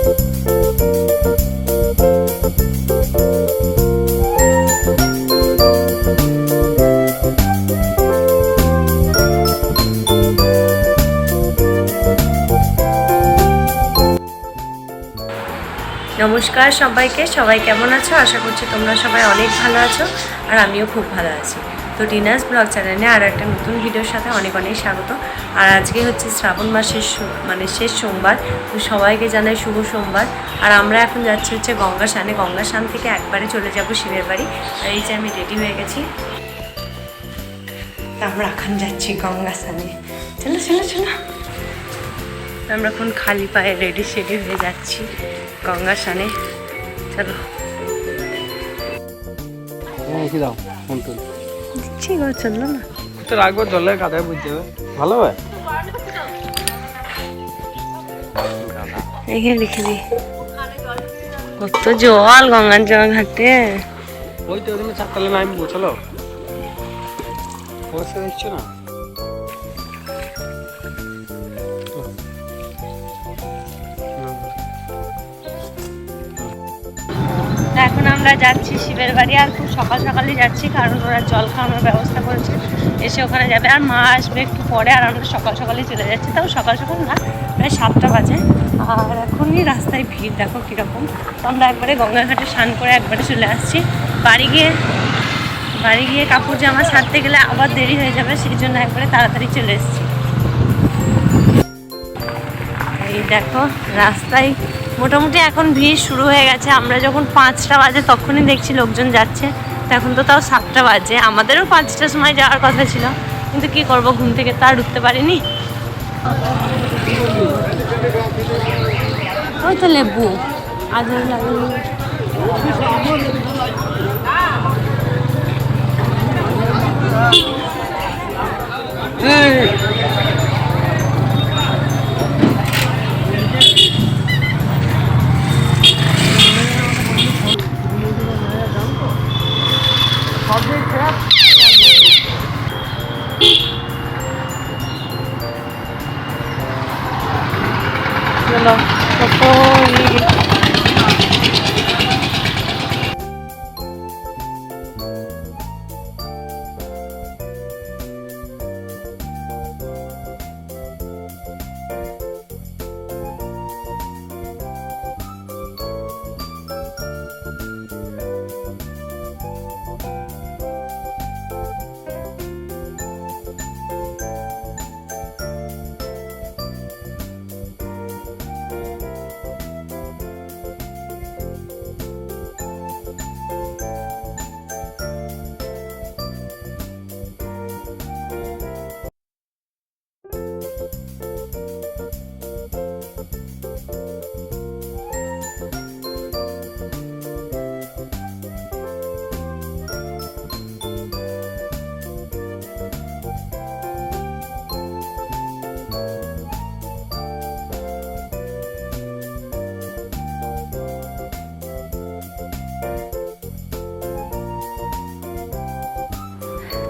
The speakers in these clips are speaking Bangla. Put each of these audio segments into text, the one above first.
নমস্কার সবাইকে, সবাই কেমন আছো? আশা করছি তোমরা সবাই অনেক ভালো আছো, আর আমিও খুব ভালো আছি। তো ডিনার্স ব্লগ চ্যানেলে আর একটা নতুন ভিডিওর সাথে অনেক অনেক স্বাগত। আর আজকে হচ্ছে শ্রাবণ মাসের মানে শেষ সোমবার, তো সবাইকে জানাই শুভ সোমবার। আর আমরা এখন যাচ্ছি হচ্ছে গঙ্গা স্নানে গঙ্গা স্নান থেকে একবারে চলে যাব শিবের বাড়ি। আর এই যে আমি রেডি হয়ে গেছি। আমরা এখন যাচ্ছি গঙ্গা স্নানে চলো চলো চলো। আমরা এখন খালি পায়ে রেডি সেডি হয়ে যাচ্ছি গঙ্গা স্নানে চলো। হ্যাঁ দাও দিচ্ছি এবার চলল না। তো রাখব জলের কাদায় বুঝতে হবে। ভালো হবে এখানে লিখে দি। কত জল গঙ্গার জল ঘাটে। ওই তো ওখানে চারতলা নামবো বোঝালো অবশ্যই দিচ্ছ না? এখন আমরা যাচ্ছি শিবের বাড়ি আর খুব সকাল সকালই যাচ্ছি, কারণ ওরা জল খাওয়ানোর ব্যবস্থা করেছে। এসে ওখানে যাবে আর মা আসবে একটু পরে আর আমরা সকাল সকালই চলে যাচ্ছি। তাও সকাল সকাল না, প্রায় সাতটা বাজে। আর এখনই রাস্তায় ভিড়, দেখো কীরকম। তো আমরা একবারে গঙ্গা ঘাটে স্নান করে একবারে চলে আসছি। বাড়ি গিয়ে বাড়ি গিয়ে কাপড় জামা ছাড়তে গেলে আবার দেরি হয়ে যাবে, সেই জন্য একবারে তাড়াতাড়ি চলে এসেছি। এই দেখো, রাস্তায় মোটামুটি এখন ভিড় শুরু হয়ে গেছে। আমরা যখন পাঁচটা বাজে তখনই দেখছি লোকজন যাচ্ছে। তো এখন তো তাও সাতটা বাজে। আমাদেরও পাঁচটার সময় যাওয়ার কথা ছিল। কিন্তু কি করব ঘুম থেকে তো আর উঠতে পারিনি। ওই তো লেবু। আদর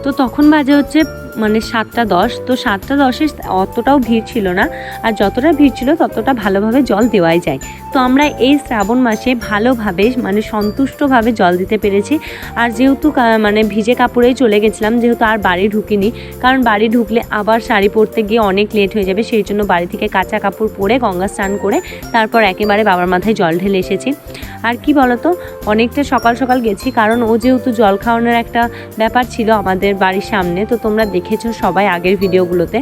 তো তখন বাজে হচ্ছে মানে সাতটা দশ। তো সাতটা দশে অতটাও ভিড় ছিল না। আর যতটা ভিড় ছিল ততটা ভালোভাবে জল দেওয়াই যায়। তো আমরা এই শ্রাবণ মাসে ভালোভাবে মানে সন্তুষ্টভাবে জল দিতে পেরেছি। আর যেহেতু মানে ভিজে কাপড়েই চলে গেছিলাম, যেহেতু আর বাড়ি ঢুকিনি, কারণ বাড়ি ঢুকলে আবার শাড়ি পরতে গিয়ে অনেক লেট হয়ে যাবে, সেই জন্য বাড়ি থেকে কাঁচা কাপড় পরে গঙ্গা স্নান করে তারপর একেবারে বাবার মাথায় জল ঢেলে এসেছি। আর কি বলতো, অনেকটা সকাল সকাল গেছি, কারণ ও যেহেতু জল খাওয়ানোর একটা ব্যাপার ছিল আমাদের বাড়ির সামনে, তো তোমরা দেখেছ সবাই আগের ভিডিওগুলোতে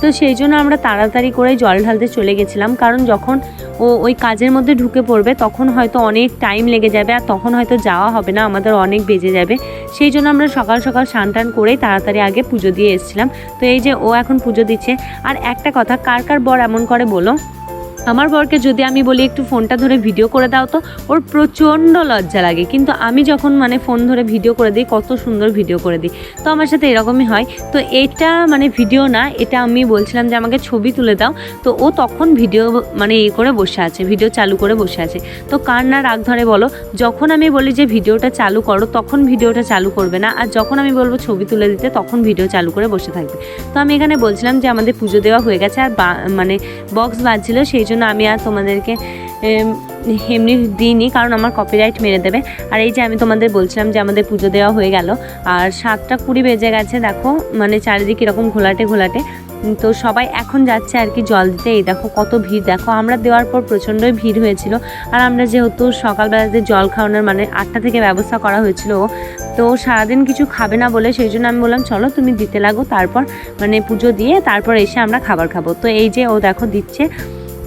তো সেই জন্য আমরা তাড়াতাড়ি করে জল ঢালতে চলে গেছিলাম, কারণ যখন ও ওই কাজের মধ্যে ঢুকে পড়বে, তখন হয়তো অনেক টাইম লেগে যাবে আর তখন হয়তো যাওয়া হবে না, আমাদের অনেক বেজে যাবে। সেই জন্য আমরা সকাল সকাল স্নান টান করেই তাড়াতাড়ি আগে পুজো দিয়ে এসেছিলাম। তো এই যে ও এখন পুজো দিচ্ছে, আর একটা কথা, কার কার বর এমন করে বলো? আমার বরকে যদি আমি বলি, একটু ফোনটা ধরে ভিডিও করে দাও তো। ওর প্রচণ্ড লজ্জা লাগে। কিন্তু আমি যখন মানে ফোন ধরে ভিডিও করে দিই, কত সুন্দর ভিডিও করে দিই। তো আমার সাথে এরকমই হয়। তো এটা মানে ভিডিও না, এটা আমি বলছিলাম যে, আমাকে ছবি তুলে দাও। তো ও তখন ভিডিও মানে ইয়ে করে বসে আছে, ভিডিও চালু করে বসে আছে। তো কার না রাগ ধরে বলো, যখন আমি বলি যে, ভিডিওটা চালু করো, তখন ভিডিওটা চালু করবে না। আর যখন আমি বলব ছবি তুলে দিতে, তখন ভিডিও চালু করে বসে থাকবে। তো আমি এখানে বলছিলাম যে, আমাদের পুজো দেওয়া হয়ে গেছে। আর মানে বক্স বাজছিল, সেই জন্য আমি আর তোমাদেরকে এমনি দিইনি, কারণ আমার কপিরাইট মেরে দেবে। আর এই যে আমি তোমাদের বলছিলাম যে আমাদের পুজো দেওয়া হয়ে গেল, আর সাতটা কুড়ি বেজে গেছে, দেখো মানে চারিদিকে এরকম ঘোলাটে ঘোলাটে। তো সবাই এখন যাচ্ছে আর কি জল দিতে। এই দেখো কত ভিড়, দেখো, আমরা দেওয়ার পর প্রচণ্ডই ভিড় হয়েছিল। আর আমরা যেহেতু সকালবেলাতে জল খাওয়ানোর মানে আটটা থেকে ব্যবস্থা করা হয়েছিল, তো সারাদিন কিছু খাবে না বলে সেই জন্য আমি বললাম, চলো তুমি দিতে লাগো, তারপর মানে পুজো দিয়ে তারপর এসে আমরা খাবার খাব। তো এই যে ও দেখো দিচ্ছে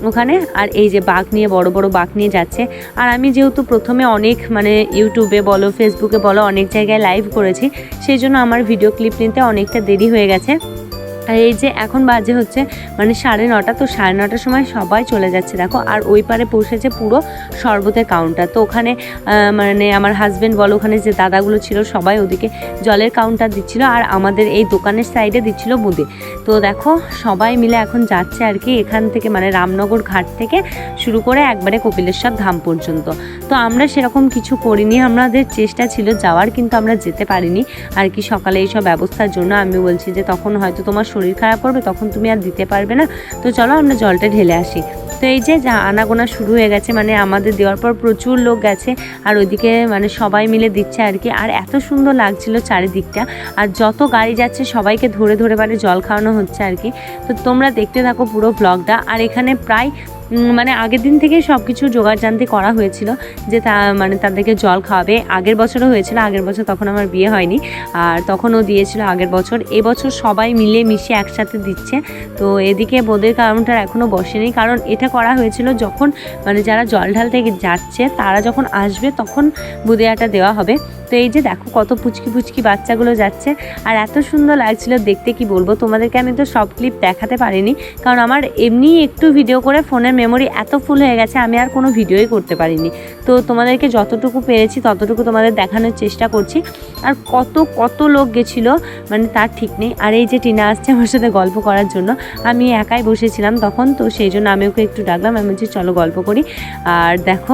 ওখানে, আর এই যে বাঘ নিয়ে, বড় বড় বাঘ নিয়ে যাচ্ছে। আর আমি যেহেতু প্রথমে অনেক মানে ইউটিউবে বলো ফেসবুকে বলো, অনেক জায়গায় লাইভ করেছি, সেই জন্য আমার ভিডিও ক্লিপ নিতে অনেকটা দেরি হয়ে গেছে। আর এই যে এখন বাজে হচ্ছে মানে সাড়ে নটা, তো সাড়ে নটার সময় সবাই চলে যাচ্ছে, দেখো। আর ওই পারে পৌঁছেছে পুরো শরবতের কাউন্টার তো ওখানে মানে আমার হাজব্যান্ড বলো ওখানে যে দাদাগুলো ছিল, সবাই ওদিকে জলের কাউন্টার দিচ্ছিল আর আমাদের এই দোকানের সাইডে দিচ্ছিল বুদে তো দেখো, সবাই মিলে এখন যাচ্ছে আর কি এখান থেকে মানে রামনগর ঘাট থেকে শুরু করে একবারে কপিলেশ্বর ধাম পর্যন্ত। তো আমরা সেরকম কিছু করিনি। আমাদের চেষ্টা ছিল যাওয়ার, কিন্তু আমরা যেতে পারিনি। আর কি সকালে এইসব ব্যবস্থার জন্য আমি বলছি যে, তখন হয়তো তোমার শরীর খারাপ করবে, তখন তুমি আর দিতে পারবে না। তো চলো আমরা জলটা ঢেলে আসি। তো এই যে, যা আনাগোনা শুরু হয়ে গেছে মানে আমাদের দেওয়ার পর প্রচুর লোক গেছে, আর ওইদিকে মানে সবাই মিলে দিচ্ছে আর কি। আর এত সুন্দর লাগছিল চারিদিকটা, আর যত গাড়ি যাচ্ছে, সবাইকে ধরে ধরে মানে জল খাওয়ানো হচ্ছে আর কি। তো তোমরা দেখতে থাকো পুরো ব্লগটা আর এখানে প্রায় মানে আগের দিন থেকে সব কিছু জোগাড় জানতে করা হয়েছিল যে তা মানে তাদেরকে জল খাওয়াবে। আগের বছরও হয়েছিল, আগের বছর তখন আমার বিয়ে হয়নি। আর তখনও দিয়েছিল আগের বছর। এবছর সবাই মিলে মিশে একসাথে দিচ্ছে। তো এদিকে বোদের কাউন্টার এখনও বসেনি। কারণ এটা করা হয়েছিল যখন মানে যারা জল ঢালতে যাচ্ছে, তারা যখন আসবে তখন বুদিয়াটা দেওয়া হবে। তো এই যে দেখো কত পুচকি পুচকি বাচ্চাগুলো যাচ্ছে। আর এত সুন্দর লাগছিল দেখতে, কি বলব? তোমাদেরকে আমি তো সব ক্লিপ দেখাতে পারিনি। কারণ আমার এমনি একটু ভিডিও করে ফোনের মেমোরি এত ফুল হয়ে গেছে, আমি আর কোনো ভিডিওই করতে পারিনি। তো তোমাদেরকে যতটুকু পেরেছি, ততটুকু তোমাদের দেখানোর চেষ্টা করছি। আর কত কত লোক গেছিল মানে তার ঠিক নেই। আর এই যে টিনা আসছে আমার সাথে গল্প করার জন্য, আমি একাই বসেছিলাম তখন, তো সেই জন্য আমি ওকে একটু ডাকলাম, আমি বলছি, চলো গল্প করি। আর দেখো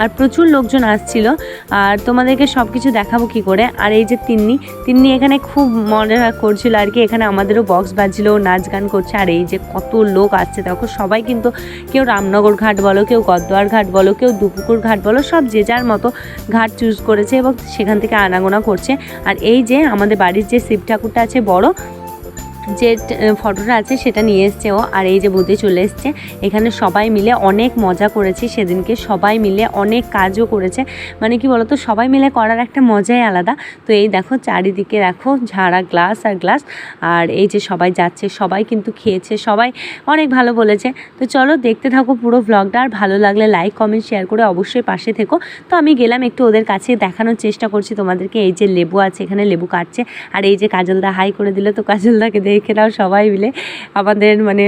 আর প্রচুর লোকজন আসছিল। আর তোমাদেরকে সব কিছু দেখাবো কি করে। আর এই যে তিন্নি তিন্নি এখানে খুব মজা করছিল আর কি। এখানে আমাদেরও বক্স বাজছিল নাচ গান করছে। আর এই যে কত লোক আসছে, দেখো সবাই কিন্তু কেউ রামনগর ঘাট বলো, কেউ গদ্দোয়ার ঘাট বলো, কেউ দুপুকুর ঘাট বলো, সব যে যার মতো ঘাট চুজ করেছে এবং সেখান থেকে আনাগোনা করছে। আর এই যে আমাদের বাড়ির যে শিব ঠাকুরটা আছে বড় যে ফটোটা আছে সেটা নিয়ে এসছে ও। আর এই যে বুধে চলে এসছে, এখানে সবাই মিলে অনেক মজা করেছি সেদিনকে, সবাই মিলে অনেক কাজও করেছে। মানে কি বলতো, সবাই মিলে করার একটা মজাই আলাদা। তো এই দেখো, চারিদিকে দেখো, ঝাড়া গ্লাস আর গ্লাস। আর এই যে সবাই যাচ্ছে, সবাই কিন্তু খেয়েছে, সবাই অনেক ভালো বলেছে। তো চলো দেখতে থাকো পুরো ভ্লগটা আর ভালো লাগলে লাইক কমেন্ট শেয়ার করে অবশ্যই পাশে থেকো। তো আমি গেলাম একটু ওদের কাছে দেখানোর চেষ্টা করছি তোমাদেরকে। এই যে লেবু আছে, এখানে লেবু কাটছে। আর এই যে কাজলদা হাই করে দিল, তো কাজলদাকে দেখে নাও সবাই মিলে। আমাদের মানে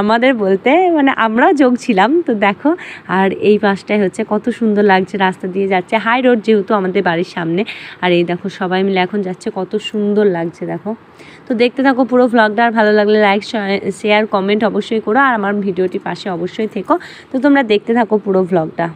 আমাদের বলতে মানে আমরাও যোগ ছিলাম। তো দেখো, আর এই পাশটায় হচ্ছে কত সুন্দর লাগছে রাস্তা দিয়ে যাচ্ছে। হাই রোড যেহেতু আমাদের বাড়ির সামনে। আর এই দেখো সবাই মিলে এখন যাচ্ছে, কত সুন্দর লাগছে দেখো। তো দেখতে থাকো পুরো ভ্লগটা আর ভালো লাগলে লাইক শেয়ার কমেন্ট অবশ্যই করো। আর আমার ভিডিওটি পাশে অবশ্যই থেকো। তো তোমরা দেখতে থাকো পুরো ভ্লগটা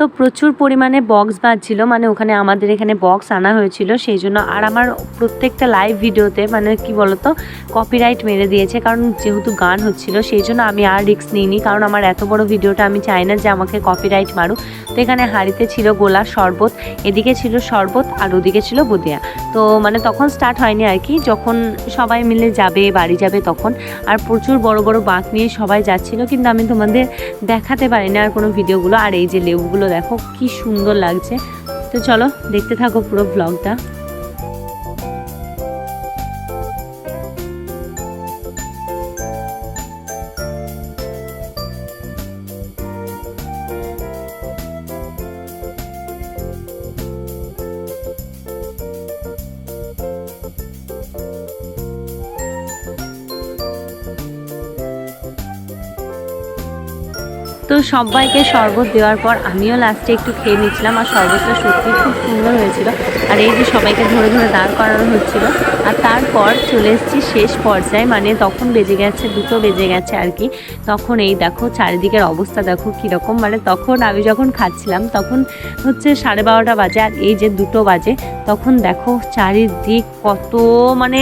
তো প্রচুর পরিমাণে বক্স বাজছিল মানে ওখানে আমাদের এখানে বক্স আনা হয়েছিল, সেই জন্য আর আমার প্রত্যেকটা লাইভ ভিডিওতে মানে কি বলতো কপিরাইট মেরে দিয়েছে, কারণ যেহেতু গান হচ্ছিল, সেই জন্য আমি আর রিস্ক নিইনি, কারণ আমার এত বড় ভিডিওটা আমি চাই না যে আমাকে কপিরাইট মারুক। তো এখানে হাঁড়িতে ছিল গোলা শরবত, এদিকে ছিল শরবত আর ওদিকে ছিল বুদিয়া। তো মানে তখন স্টার্ট হয়নি আর কি, যখন সবাই মিলে যাবে, বাড়ি যাবে তখন, আর প্রচুর বড় বড় বাঁক নিয়ে সবাই যাচ্ছিল, কিন্তু আমি তোমাদের দেখাতে পারিনি আর কোনো ভিডিওগুলো আর এই যে লেবুগুলো দেখো কি সুন্দর লাগছে। তো চলো দেখতে থাকো পুরো ব্লগটা তো সবাইকে শরবত দেওয়ার পর আমিও লাস্টে একটু খেয়ে নিচ্ছিলাম আর শরবতটা সত্যি খুব সুন্দর হয়েছিল। আর এই যে সবাইকে ধরে ধরে দাঁড় করানো হচ্ছিল। আর তারপর চলে এসেছি শেষ পর্যায়ে মানে তখন বেজে গেছে, দুটো বেজে গেছে আর কি। তখন এই দেখো চারিদিকের অবস্থা দেখো কীরকম মানে তখন আমি যখন খাচ্ছিলাম, তখন হচ্ছে সাড়ে বারোটা বাজে আর এই যে দুটো বাজে, তখন দেখো চারিদিক কত মানে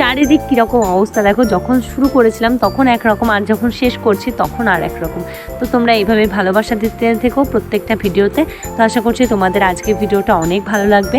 চারিদিক কীরকম অবস্থা? দেখো, যখন শুরু করেছিলাম তখন একরকম, আর যখন শেষ করছি তখন আর একরকম। তো তোমরা এইভাবে ভালোবাসা দিতে থেকো প্রত্যেকটা ভিডিওতে। তো আশা করছি তোমাদের আজকে ভিডিওটা অনেক ভালো লাগবে।